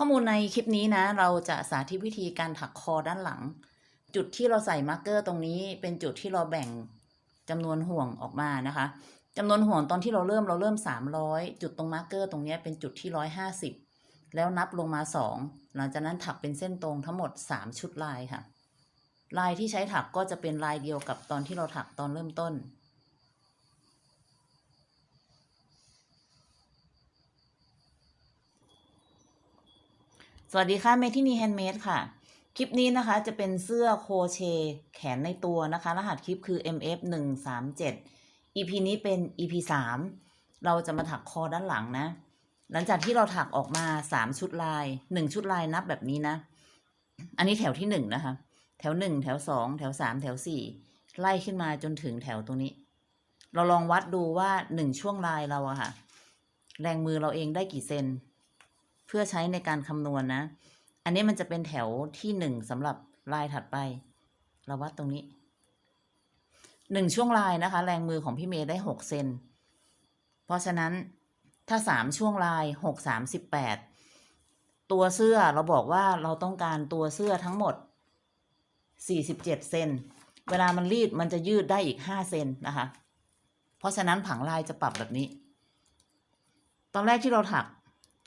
ข้อมูลในคลิปนี้นะ เราจะสาธิตวิธีการถักคอด้านหลัง จุดที่เราใส่มาร์กเกอร์ตรงนี้เป็นจุดที่เราแบ่งจำนวนห่วงออกมานะคะจำนวนห่วงตอนที่เราเริ่มเราเริ่ม 300 จุดตรงมาร์กเกอร์ตรงนี้เป็นจุดที่ 150 แล้วนับลงมา 2 หลังจากนั้นถักเป็นเส้นตรงทั้งหมด 3 ชุดลายค่ะ ลายที่ใช้ถักก็จะเป็นลายเดียวกับตอนที่เราถักตอนเริ่มต้น สวัสดีค่ะเมทินีแฮนด์เมดค่ะ คลิปนี้นะคะจะเป็นเสื้อโคเชแขนในตัวนะคะ รหัสคลิปคือ MF 1 3 7 EP นี้เป็น EP 3 เราจะมาถักคอด้านหลังนะ หลังจากที่เราถักออกมา 3 ชุดลาย 1 ชุดลายนับแบบนี้นะ อันนี้แถวที่ 1 นะคะ แถว 1 แถว 2 แถว 3 แถว 4 ไล่ขึ้นมาจนถึงแถวตรงนี้ เราลองวัดดูว่า 1 ช่วงลายเราอะค่ะ แรงมือเราเองได้กี่เซน เพื่อใช้ในการคำนวณนะ อันนี้มันจะเป็นแถวที่หนึ่งสำหรับลายถัดไป เราวัดตรงนี้หนึ่งช่วงลายนะคะ แรงมือของพี่เมย์ได้หกเซน เพราะฉะนั้นถ้าสามช่วงลายหกสามสิบแปดตัวเสื้อเราบอกว่าเราต้องการตัวเสื้อทั้งหมดสี่สิบเจ็ดเซน เวลามันรีดมันจะยืดได้อีกห้าเซนนะคะ เพราะฉะนั้นผังลายจะปรับแบบนี้ ตอนแรกที่เราถัก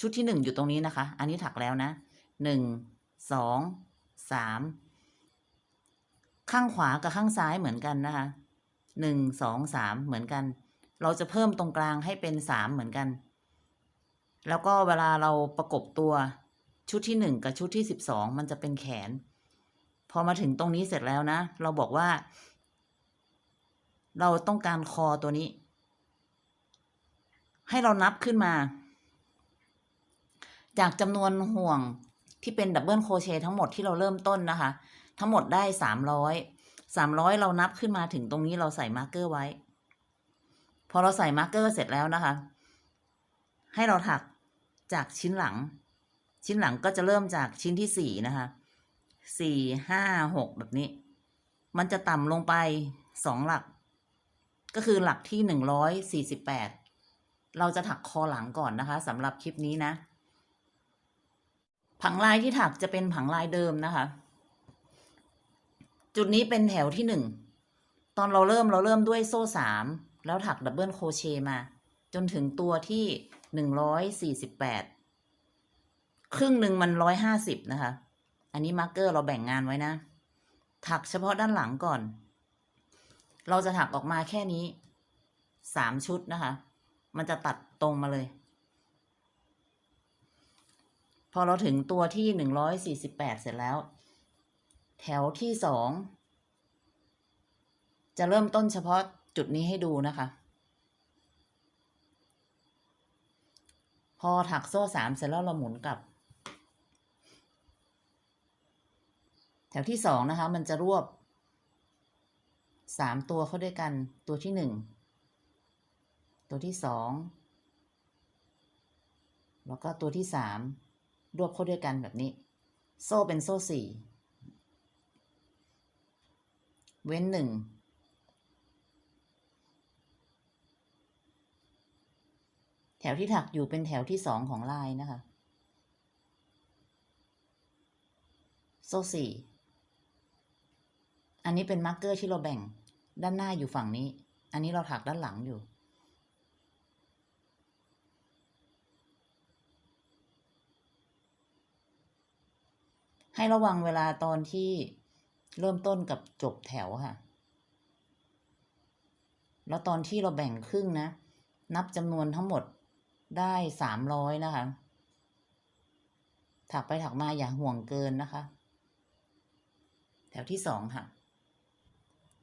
ชุดที่หนึ่งอยู่ตรงนี้นะคะ อันนี้ถักแล้วนะหนึ่งสองสามข้างขวากับข้างซ้ายเหมือนกันนะคะหนึ่งสองสามเหมือนกัน เราจะเพิ่มตรงกลางให้เป็นสามเหมือนกัน แล้วก็เวลาเราประกบตัวชุดที่หนึ่งกับชุดที่สิบสองมันจะเป็นแขน พอมาถึงตรงนี้เสร็จแล้วนะ เราบอกว่า เราต้องการคอตัวนี้ ให้เรานับขึ้นมา จากจำนวนห่วงที่เป็นดับเบิลโครเชต์ทั้งหมดที่เราเริ่มต้นนะคะ ทั้งหมดได้สามร้อยสามร้อยเรานับขึ้นมาถึงตรงนี้เราใส่มาร์กเกอร์ไว้ พอเราใส่มาร์กเกอร์เสร็จแล้วนะคะ ให้เราถักจากชิ้นหลัง ชิ้นหลังก็จะเริ่มจากชิ้นที่สี่นะคะสี่ห้าหกแบบนี้ มันจะต่ำลงไปสองหลัก ก็คือหลักที่หนึ่งร้อยสี่สิบแปดเราจะถักคอหลังก่อนนะคะสำหรับคลิปนี้นะ ผังลายที่ถักจะเป็นผังลายเดิมนะคะ จุดนี้เป็นแถวที่หนึ่งตอนเราเริ่มเราเริ่มด้วยโซ่สามแล้วถักดับเบิลโคเชมา จนถึงตัวที่หนึ่งร้อยสี่สิบแปดครึ่งหนึ่งมันร้อยห้าสิบนะคะ อันนี้มาร์กเกอร์เราแบ่งงานไว้นะ ถักเฉพาะด้านหลังก่อน เราจะถักออกมาแค่นี้สามชุดนะคะ มันจะตัดตรงมาเลย พอเราถึงตัวที่หนึ่งร้อยสี่สิบแปดเสร็จแล้ว แถวที่สองจะเริ่มต้นเฉพาะจุดนี้ให้ดูนะคะ พอถักโซ่สามเสร็จแล้วเราหมุนกลับ แถวที่สองนะคะ มันจะรวบสามตัวเข้าด้วยกันตัวที่หนึ่งตัวที่สองแล้วก็ตัวที่สาม รวบเข้าด้วยกันแบบนี้ โซ่เป็นโซ่สี่เว้นหนึ่งแถวที่ถักอยู่เป็นแถวที่สองของลายนะคะ โซ่สี่อันนี้เป็นมาร์กเกอร์ที่เราแบ่งด้านหน้าอยู่ฝั่งนี้ อันนี้เราถักด้านหลังอยู่ ให้ระวังเวลาตอนที่เริ่มต้นกับจบแถวค่ะ แล้วตอนที่เราแบ่งครึ่งนะ นับจำนวนทั้งหมดได้สามร้อยนะคะ ถักไปถักมาอย่าห่วงเกินนะคะ แถวที่สองค่ะ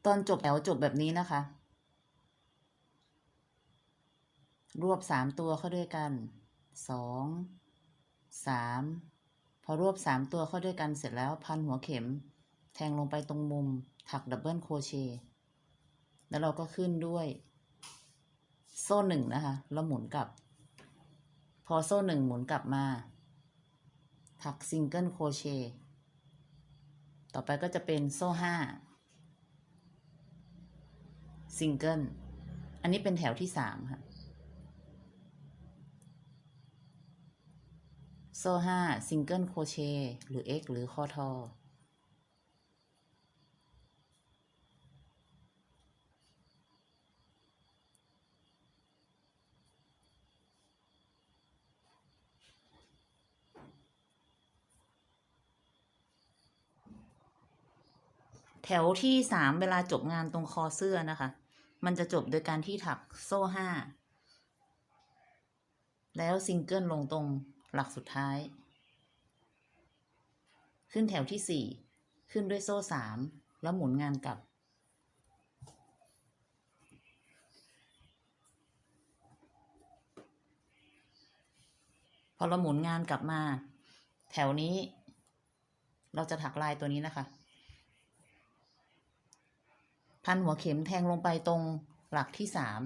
ตอนจบแถวจบแบบนี้นะคะ รวบสามตัวเข้าด้วยกันสองสาม อรวบสามตัวเข้าด้วยกันเสร็จแล้วพันหัวเข็ม แทงลงไปตรงมุม ถักดับเบิลโคเชต์แล้วเราก็ขึ้นด้วย โซ่หนึ่งนะคะ แล้วหมุนกลับ พอโซ่หนึ่งหมุนกลับมา ถักซิงเกิลโคเชต์ต่อไปก็จะเป็นโซ่ห้าซิงเกิลอันนี้เป็นแถวที่สามค่ะ โซ่ห้าซิงเกิลโคเชหรือ X หรือคอทอแถวที่สามเวลาจบงานตรงคอเสื้อนะคะ มันจะจบโดยการที่ถักโซ่ห้า แล้วซิงเกิลลงตรง หลักสุดท้าย ขึ้นแถวที่สี่ขึ้นด้วยโซ่สามแล้วหมุนงานกลับ พอเราหมุนงานกลับมา แถวนี้ เราจะถักลายตัวนี้นะคะ พันหัวเข็มแทงลงไปตรงหลักที่สาม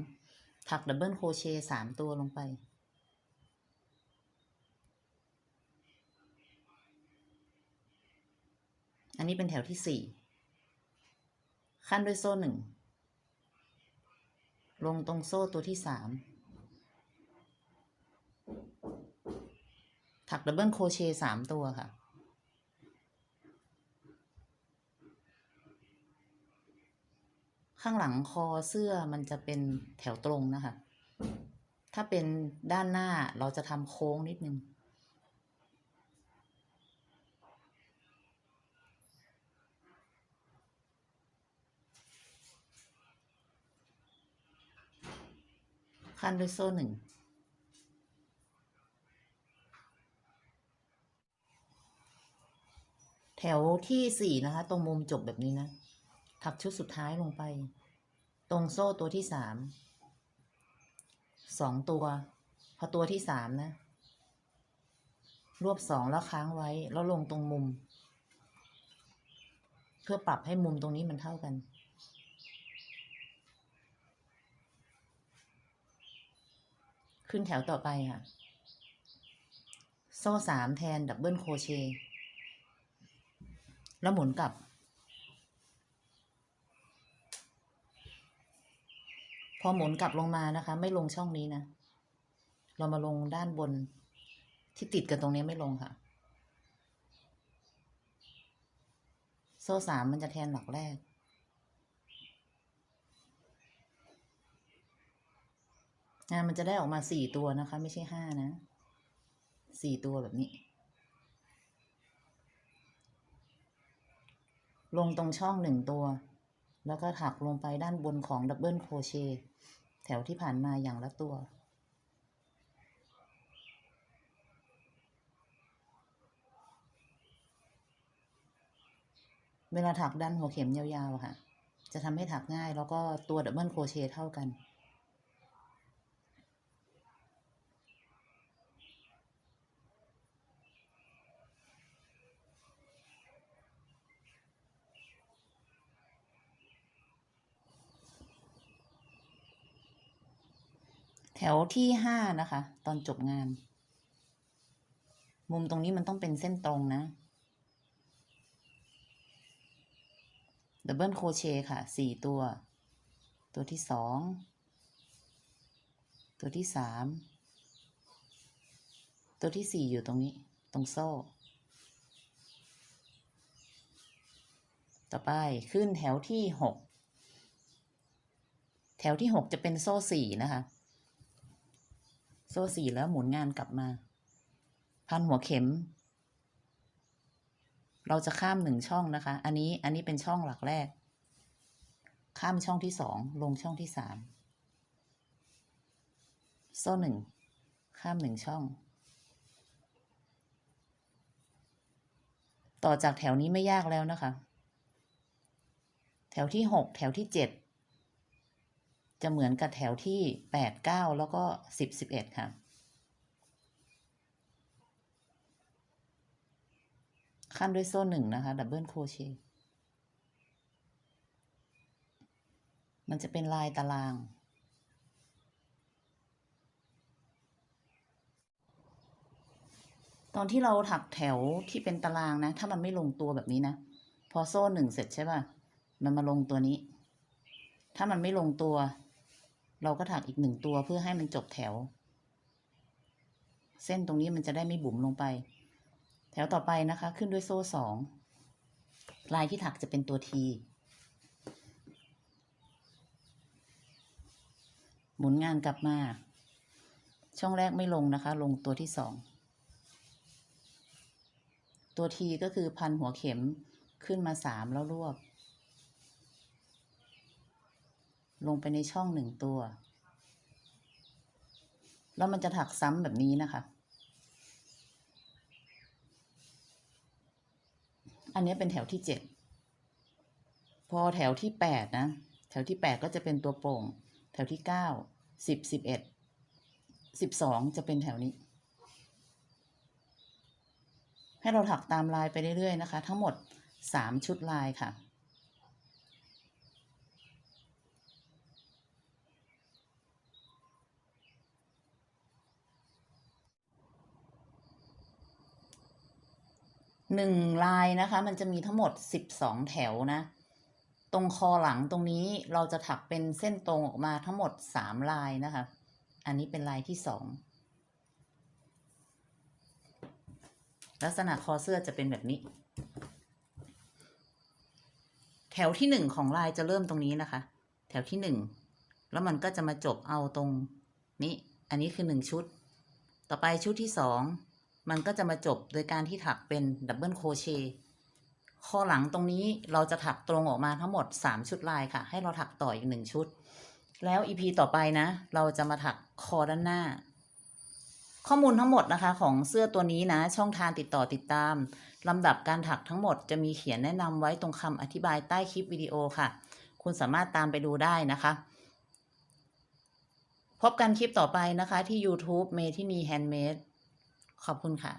ถักดับเบิลโครเชต์สามตัวลงไป อันนี้เป็นแถวที่สี่ขั้นด้วยโซ่หนึ่ง ลงตรงโซ่ตัวที่สาม ถักดับเบิลโคเชต์สามตัวค่ะ ข้างหลังคอเสื้อมันจะเป็นแถวตรงนะคะ ถ้าเป็นด้านหน้าเราจะทำโค้งนิดนึง ขั้นด้วยโซ่หนึ่งแถวที่สี่นะคะ ตรงมุมจบแบบนี้นะ ถักชุดสุดท้ายลงไป ตรงโซ่ตัวที่สามสองตัว พอตัวที่สามนะ รวบสองแล้วค้างไว้แล้วลงตรงมุม เพื่อปรับให้มุมตรงนี้มันเท่ากัน ขึ้นแถวต่อไปค่ะ โซ่สามแทนดับเบิลโคเชแล้วหมุนกลับ พอหมุนกลับลงมานะคะ ไม่ลงช่องนี้นะ เรามาลงด้านบนที่ติดกันตรงนี้ไม่ลงค่ะ โซ่สามมันจะแทนหลักแรก งาน มันจะได้ออกมาสี่ตัวนะคะ ไม่ใช่ห้านะสี่ตัวแบบนี้ ลงตรงช่องหนึ่งตัว แล้วก็ถักลงไปด้านบนของดับเบิลโครเชต์แถวที่ผ่านมาอย่างละตัว เวลาถักด้านหัวเข็มยาวๆค่ะ จะทำให้ถักง่ายแล้วก็ตัวดับเบิลโครเชต์เท่ากัน ถวที่ห้านะคะ ตอนจบงาน มุมตรงนี้มันต้องเป็นเส้นตรงนะดับเบิลโคเชค่ะสี่ตัว ตัวที่สองตัวที่สามตัวที่สี่อยู่ตรงนี้ ตรงโซ่ ต่อไปขึ้นแถวที่หกแถวที่หกจะเป็นโซ่สี่นะคะ โซ่สี่แล้วหมุนงานกลับมา พันหัวเข็ม เราจะข้ามหนึ่งช่องนะคะ อันนี้อันนี้เป็นช่องหลักแรก ข้ามช่องที่สองลงช่องที่สามโซ่หนึ่งข้ามหนึ่งช่อง ต่อจากแถวนี้ไม่ยากแล้วนะคะ แถวที่หกแถวที่เจ็ด จะเหมือนกับแถวที่แปดเก้าแล้วก็สิบสิบเอ็ดค่ะ ขั้นด้วยโซ่หนึ่งนะคะ ดับเบิลโครเชต์มันจะเป็นลายตาราง ตอนที่เราถักแถวที่เป็นตารางนะ ถ้ามันไม่ลงตัวแบบนี้นะ พอโซ่หนึ่งเสร็จใช่ป่ะ มันมาลงตัวนี้ ถ้ามันไม่ลงตัว เราก็ถักอีกหนึ่งตัวเพื่อให้มันจบแถว เส้นตรงนี้มันจะได้ไม่บุ๋มลงไป แถวต่อไปนะคะ ขึ้นด้วยโซ่สองลายที่ถักจะเป็นตัวทีหมุนงานกลับมา ช่องแรกไม่ลงนะคะ ลงตัวที่สองตัวทีก็คือพันหัวเข็มขึ้นมาสามแล้วรวบ ลงไปในช่องหนึ่งตัว แล้วมันจะถักซ้ำแบบนี้นะคะ อันนี้เป็นแถวที่เจ็ดพอแถวที่แปดนะ แถวที่แปดก็จะเป็นตัวโปร่ง แถวที่เก้าสิบสิบเอ็ดสิบสองจะเป็นแถวนี้ ให้เราถักตามลายไปเรื่อยๆนะคะ ทั้งหมดสามชุดลายค่ะ หนึ่งลายนะคะ มันจะมีทั้งหมดสิบสองแถวนะ ตรงคอหลังตรงนี้เราจะถักเป็นเส้นตรงออกมาทั้งหมดสามลายนะคะ อันนี้เป็นลายที่สองลักษณะคอเสื้อจะเป็นแบบนี้ แถวที่หนึ่งของลายจะเริ่มตรงนี้นะคะ แถวที่หนึ่งแล้วมันก็จะมาจบเอาตรงนี้ อันนี้คือหนึ่งชุด ต่อไปชุดที่สอง มันก็จะมาจบโดยการที่ถักเป็นดับเบิลโคเชต์ข้อหลังตรงนี้เราจะถักตรงออกมาทั้งหมด 3 ชุดลายค่ะ ให้เราถักต่ออีกหนึ่งชุด แล้ว EP ต่อไปนะ เราจะมาถักคอด้านหน้า ข้อมูลทั้งหมดนะคะ ของเสื้อตัวนี้นะ ช่องทางติดต่อติดตามลำดับการถักทั้งหมดจะมีเขียนแนะนำไว้ตรงคำอธิบายใต้คลิปวิดีโอค่ะ คุณสามารถตามไปดูได้นะคะ พบกันคลิปต่อไปนะคะที่ YouTube เมที่นีแฮนด์เมด ขอบคุณค่ะ